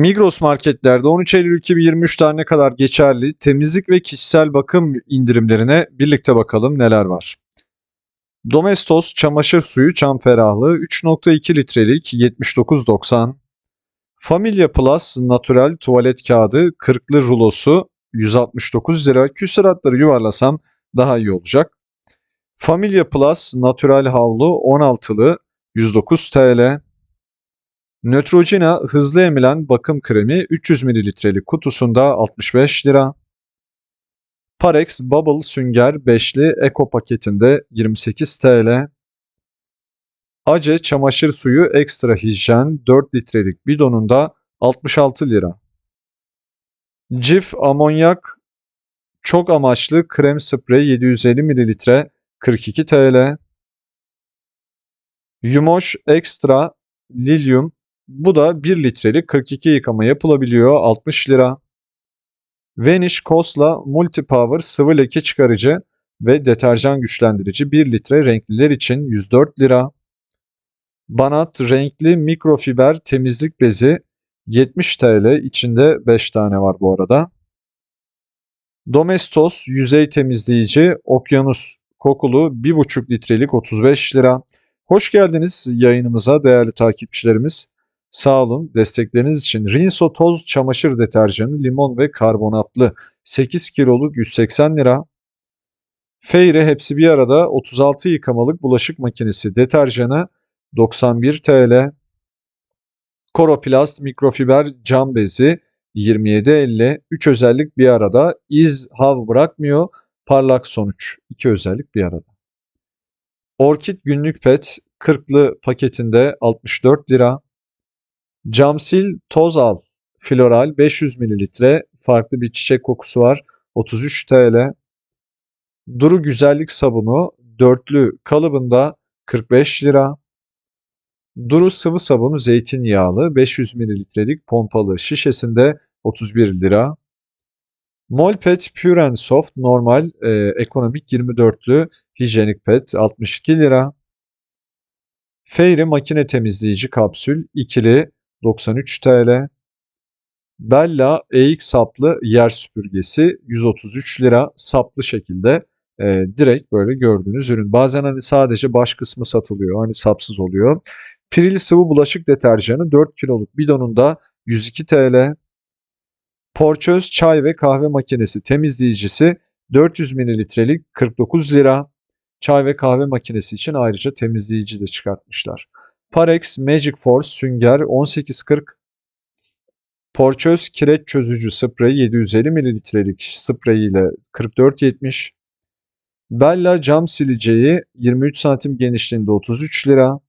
Migros marketlerde 13 Eylül 2023 tarihine kadar geçerli temizlik ve kişisel bakım indirimlerine birlikte bakalım neler var. Domestos çamaşır suyu çam ferahlığı 3.2 litrelik 79.90. Familia Plus natural tuvalet kağıdı 40'lı rulosu 169 lira. Küsuratları yuvarlasam daha iyi olacak. Familia Plus natural havlu 16'lı 109 TL. Neutrogena hızlı emilen bakım kremi 300 mililitrelik kutusunda 65 lira. Parex Bubble sünger 5'li eko paketinde 28 TL. Ace çamaşır suyu ekstra hijyen 4 litrelik bidonunda 66 lira. Cif amonyak çok amaçlı krem sprey 750 mililitre 42 TL. Yumoş ekstra lilyum bu da 1 litrelik 42 yıkama yapılabiliyor 60 lira. Vanish Cosla Multipower sıvı leke çıkarıcı ve deterjan güçlendirici 1 litre renkliler için 104 lira. Banat renkli mikrofiber temizlik bezi 70 TL içinde 5 tane var bu arada. Domestos yüzey temizleyici okyanus kokulu 1,5 litrelik 35 lira. Hoş geldiniz yayınımıza değerli takipçilerimiz. Sağ olun destekleriniz için. Rinso toz çamaşır deterjanı limon ve karbonatlı 8 kiloluk 180 lira. Feyre hepsi bir arada 36 yıkamalık bulaşık makinesi deterjanı 91 TL. Koroplast mikrofiber cam bezi 27.50 3 özellik bir arada iz hav bırakmıyor parlak sonuç 2 özellik bir arada. Orkid günlük pet 40'lı paketinde 64 lira. Camsil toz al floral 500 mililitre farklı bir çiçek kokusu var 33 TL. Duru güzellik sabunu dörtlü kalıbında 45 lira. Duru sıvı sabunu zeytinyağlı 500 mililitrelik pompalı şişesinde 31 lira. Molpet Pure and Soft normal e, ekonomik 24'lü hijyenik pet 62 lira. Fairy makine temizleyici kapsül ikili 93 TL. Bella EX saplı yer süpürgesi 133 lira saplı şekilde e, direkt böyle gördüğünüz ürün. Bazen hani sadece baş kısmı satılıyor hani sapsız oluyor. Piril sıvı bulaşık deterjanı 4 kiloluk bidonunda 102 TL. Porçöz çay ve kahve makinesi temizleyicisi 400 mililitrelik 49 lira. Çay ve kahve makinesi için ayrıca temizleyici de çıkartmışlar. Parex Magic Force sünger 1840 Porçöz kireç çözücü sprey 750 mililitrelik sprey ile 44.70 Bella cam sileceği 23 santim genişliğinde 33 lira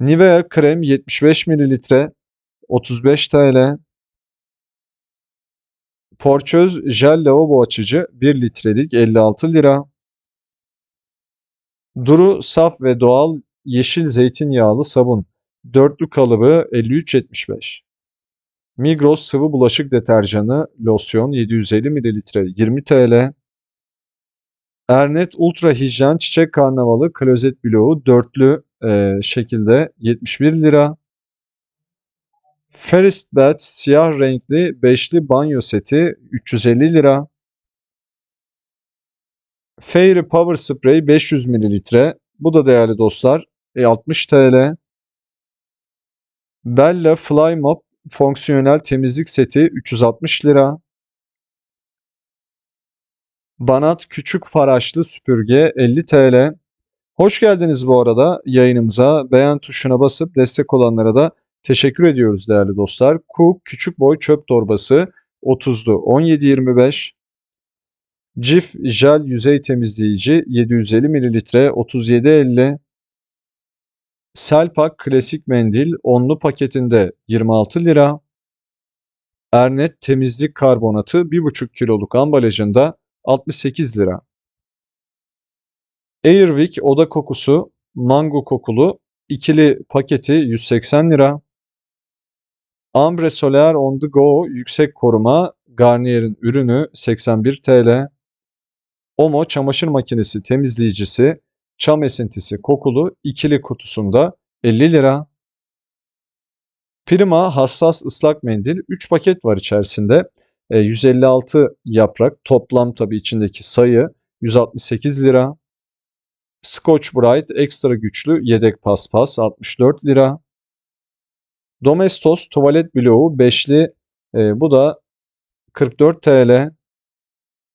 Nivea krem 75 mililitre 35 TL Porçöz jel lavabo açıcı 1 litrelik 56 lira Duru saf ve doğal yeşil zeytinyağlı sabun. Dörtlü kalıbı 53.75. Migros sıvı bulaşık deterjanı losyon 750 ml 20 TL. Ernet Ultra Hijyen Çiçek Karnavalı klozet bloğu dörtlü e, şekilde 71 lira. Ferrist Bed siyah renkli beşli banyo seti 350 lira. Fairy Power Spray 500 ml. Bu da değerli dostlar 60 TL. Bella Fly Mop fonksiyonel temizlik seti 360 lira. Banat küçük faraşlı süpürge 50 TL. Hoş geldiniz bu arada yayınımıza. Beğen tuşuna basıp destek olanlara da teşekkür ediyoruz değerli dostlar. Cook küçük boy çöp torbası 30'lu 17.25. Cif jel yüzey temizleyici 750 ml 37.50. Selpak klasik mendil onlu paketinde 26 lira. Ernet temizlik karbonatı 1,5 kiloluk ambalajında 68 lira. Airwick oda kokusu mango kokulu ikili paketi 180 lira. Ambre Solar On The Go yüksek koruma Garnier'in ürünü 81 TL. Omo çamaşır makinesi temizleyicisi çam esintisi kokulu ikili kutusunda 50 lira. Prima hassas ıslak mendil 3 paket var içerisinde. E, 156 yaprak toplam tabii içindeki sayı 168 lira. Scotch Brite ekstra güçlü yedek paspas 64 lira. Domestos tuvalet bloğu beşli e, bu da 44 TL.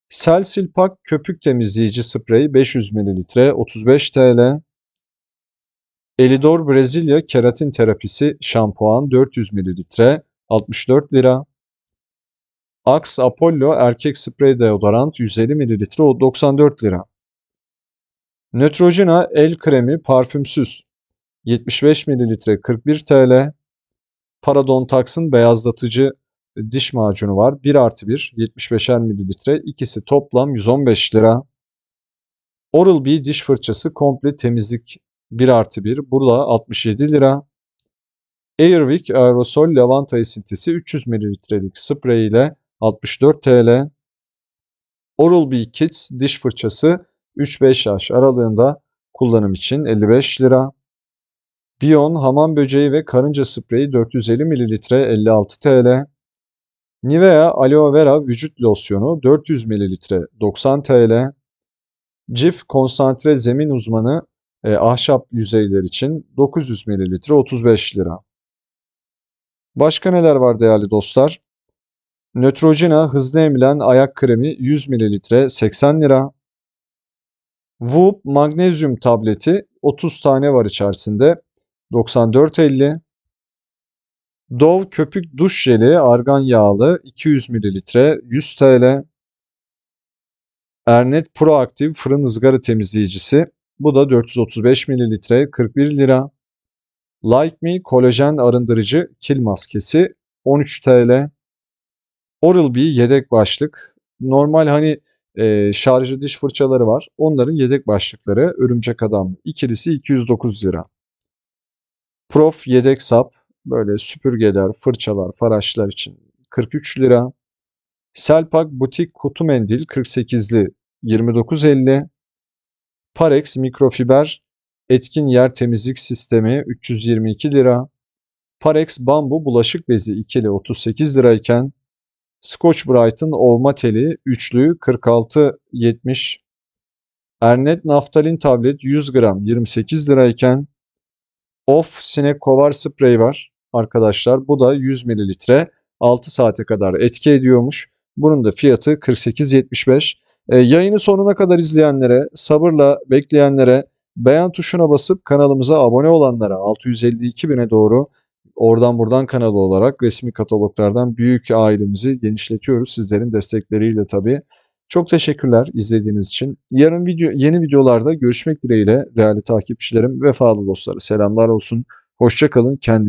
Selsil Pak köpük temizleyici sprey 500 ml 35 TL. Elidor Brezilya keratin terapisi şampuan 400 ml 64 lira. Axe Apollo erkek sprey deodorant 150 ml 94 lira. Neutrogena el kremi parfümsüz 75 ml 41 TL. Parodontax'ın beyazlatıcı diş macunu var. 1 artı 1 75'er mililitre. İkisi toplam 115 lira. Oral-B diş fırçası komple temizlik 1 artı 1. Burada 67 lira. Airwick aerosol lavanta esintisi 300 mililitrelik sprey ile 64 TL. Oral-B Kids diş fırçası 3-5 yaş aralığında kullanım için 55 lira. Bion hamam böceği ve karınca spreyi 450 ml 56 TL. Nivea aloe vera vücut losyonu 400 ml 90 TL. Cif konsantre zemin uzmanı e, ahşap yüzeyler için 900 ml 35 lira. Başka neler var değerli dostlar? Neutrogena hızlı emilen ayak kremi 100 ml 80 lira. Whoop magnezyum tableti 30 tane var içerisinde 94.50. Dove köpük duş jeli argan yağlı 200 ml 100 TL. Ernet Proaktif fırın ızgara temizleyicisi bu da 435 ml 41 lira. Like Me kolajen arındırıcı kil maskesi 13 TL. Oral-B yedek başlık. Normal hani e, şarjı diş fırçaları var. Onların yedek başlıkları örümcek adam ikilisi 209 lira. Prof yedek sap böyle süpürgeler, fırçalar, faraşlar için 43 lira. Selpak butik kutu mendil 48'li 29.50. Parex mikrofiber etkin yer temizlik sistemi 322 lira. Parex bambu bulaşık bezi ikili 38 lirayken Scotch Brite'ın ovma teli üçlü 46.70. Ernet naftalin tablet 100 gram 28 lirayken Off sinek kovar sprey var arkadaşlar. Bu da 100 mililitre 6 saate kadar etki ediyormuş. Bunun da fiyatı 48.75. E, yayını sonuna kadar izleyenlere, sabırla bekleyenlere, beğen tuşuna basıp kanalımıza abone olanlara 652 bine doğru oradan buradan kanalı olarak resmi kataloglardan büyük ailemizi genişletiyoruz sizlerin destekleriyle tabii. Çok teşekkürler izlediğiniz için. Yarın video, yeni videolarda görüşmek dileğiyle değerli takipçilerim, vefalı dostları. Selamlar olsun. Hoşçakalın. Kendi